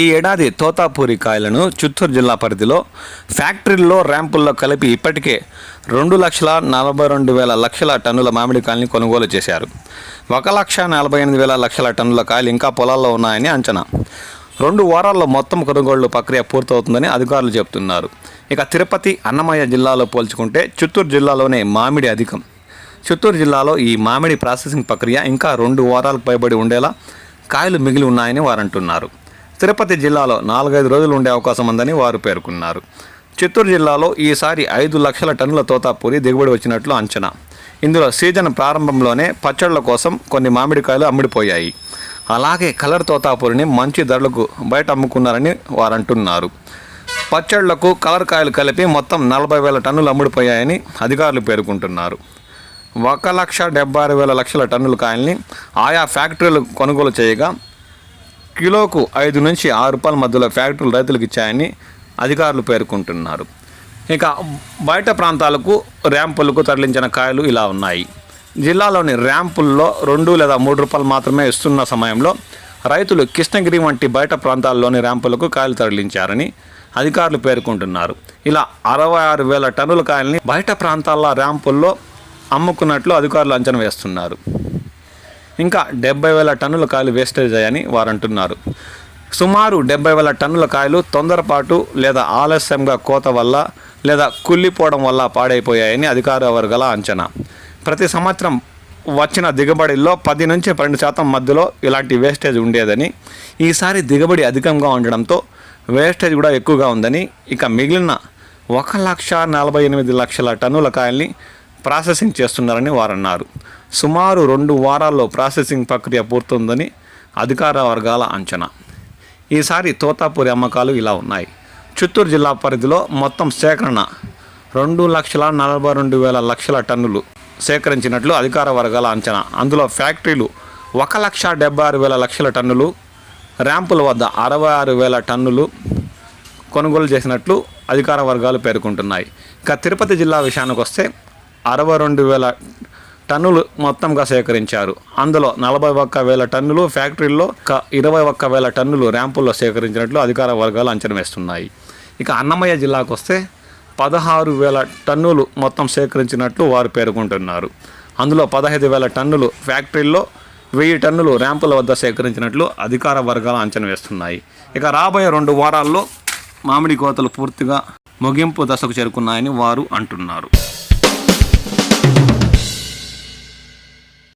ఈ ఏడాది తోతాపూరి కాయలను చిత్తూరు జిల్లా పరిధిలో ఫ్యాక్టరీల్లో ర్యాంపుల్లో కలిపి ఇప్పటికే రెండు లక్షల నలభై రెండు వేల లక్షల టన్నుల మామిడికాయల్ని కొనుగోలు చేశారు. ఒక లక్ష నలభై ఎనిమిది వేల లక్షల టన్నుల కాయలు ఇంకా పొలాల్లో ఉన్నాయని అంచనా. రెండు వారాల్లో మొత్తం కొనుగోళ్ళు ప్రక్రియ పూర్తవుతుందని అధికారులు చెబుతున్నారు. ఇక తిరుపతి అన్నమయ్య జిల్లాలో పోల్చుకుంటే చిత్తూరు జిల్లాలోనే మామిడి అధికం. చిత్తూరు జిల్లాలో ఈ మామిడి ప్రాసెసింగ్ ప్రక్రియ ఇంకా రెండు వారాలకు పైబడి ఉండేలా కాయలు మిగిలి ఉన్నాయని వారంటున్నారు. తిరుపతి జిల్లాలో నాలుగైదు రోజులు ఉండే అవకాశం ఉందని వారు పేర్కొన్నారు. చిత్తూరు జిల్లాలో ఈసారి ఐదు లక్షల టన్నుల తోతాపూరి దిగుబడి వచ్చినట్లు అంచనా. ఇందులో సీజన్ ప్రారంభంలోనే పచ్చళ్ళ కోసం కొన్ని మామిడికాయలు అమ్మిడిపోయాయి. అలాగే కలర్ తోతాపూరిని మంచి ధరలకు బయట అమ్ముకున్నారని వారు అంటున్నారు పచ్చళ్ళకు కలర్ కాయలు కలిపి మొత్తం నలభై వేల టన్నులు అమ్ముడిపోయాయని అధికారులు పేర్కొంటున్నారు. ఒక లక్ష డెబ్బై ఆరు వేల లక్షల టన్నుల కాయల్ని ఆయా ఫ్యాక్టరీలు కొనుగోలు చేయగా కిలోకు ఐదు నుంచి ఆరు రూపాయల మధ్యలో ఫ్యాక్టరీలు రైతులకు ఇచ్చాయని అధికారులు పేర్కొంటున్నారు. ఇక బయట ప్రాంతాలకు ర్యాంపులకు తరలించిన కాయలు ఇలా ఉన్నాయి. జిల్లాలోని ర్యాంపుల్లో రెండు లేదా మూడు రూపాయలు మాత్రమే ఇస్తున్న సమయంలో రైతులు కృష్ణగిరి వంటి బయట ప్రాంతాల్లోని ర్యాంపులకు కాయలు తరలించారని అధికారులు పేర్కొంటున్నారు. ఇలా అరవై ఆరు వేల టన్నుల కాయల్ని బయట ప్రాంతాల ర్యాంపుల్లో అమ్ముకున్నట్లు అధికారులు అంచనా వేస్తున్నారు. ఇంకా డెబ్బై వేల టన్నుల కాయలు వేస్టేజ్ అయ్యాయని వారు అంటున్నారు సుమారు డెబ్బై వేల టన్నుల కాయలు తొందరపాటు లేదా ఆలస్యంగా కోత వల్ల లేదా కుళ్ళిపోవడం వల్ల పాడైపోయాయని అధికార వర్గాల అంచనా. ప్రతి సంవత్సరం వచ్చిన దిగుబడిలో పది నుంచి పన్నెండు శాతం మధ్యలో ఇలాంటి వేస్టేజ్ ఉండేదని ఈసారి దిగుబడి అధికంగా ఉండడంతో వేస్టేజ్ కూడా ఎక్కువగా ఉందని ఇక మిగిలిన ఒక లక్ష నలభై ఎనిమిది లక్షల టన్నుల కాయల్ని ప్రాసెసింగ్ చేస్తున్నారని వారన్నారు. సుమారు రెండు వారాల్లో ప్రాసెసింగ్ ప్రక్రియ పూర్తుందని అధికార వర్గాల అంచనా. ఈసారి తోతాపూరి అమ్మకాలు ఇలా ఉన్నాయి. చిత్తూరు జిల్లా పరిధిలో మొత్తం సేకరణ రెండు లక్షల నలభై రెండు వేల లక్షల టన్నులు సేకరించినట్లు అధికార వర్గాల అంచనా. అందులో ఫ్యాక్టరీలు ఒక లక్ష డెబ్బై ఆరు వేల లక్షల టన్నులు ర్యాంపుల వద్ద అరవై ఆరు వేల టన్నులు కొనుగోలు చేసినట్లు అధికార వర్గాలు పేర్కొంటున్నాయి. ఇక తిరుపతి జిల్లా విషయానికి వస్తే అరవై రెండు వేల టన్నులు మొత్తంగా సేకరించారు. అందులో నలభై ఒక్క వేల టన్నులు ఫ్యాక్టరీల్లో ఒక ఇరవై ఒక్క వేల టన్నులు ర్యాంపుల్లో సేకరించినట్లు అధికార వర్గాలు అంచనా వేస్తున్నాయి. ఇక అన్నమయ్య జిల్లాకు వస్తే పదహారు వేల టన్నులు మొత్తం సేకరించినట్లు వారు పేర్కొంటున్నారు. అందులో పదహైదు వేల టన్నులు ఫ్యాక్టరీల్లో వెయ్యి టన్నులు ర్యాంపుల వద్ద సేకరించినట్లు అధికార వర్గాలు అంచనా వేస్తున్నాయి. ఇక రాబోయే రెండు వారాల్లో మామిడి కోతలు పూర్తిగా ముగింపు దశకు చేరుకున్నాయని వారు అంటున్నారు.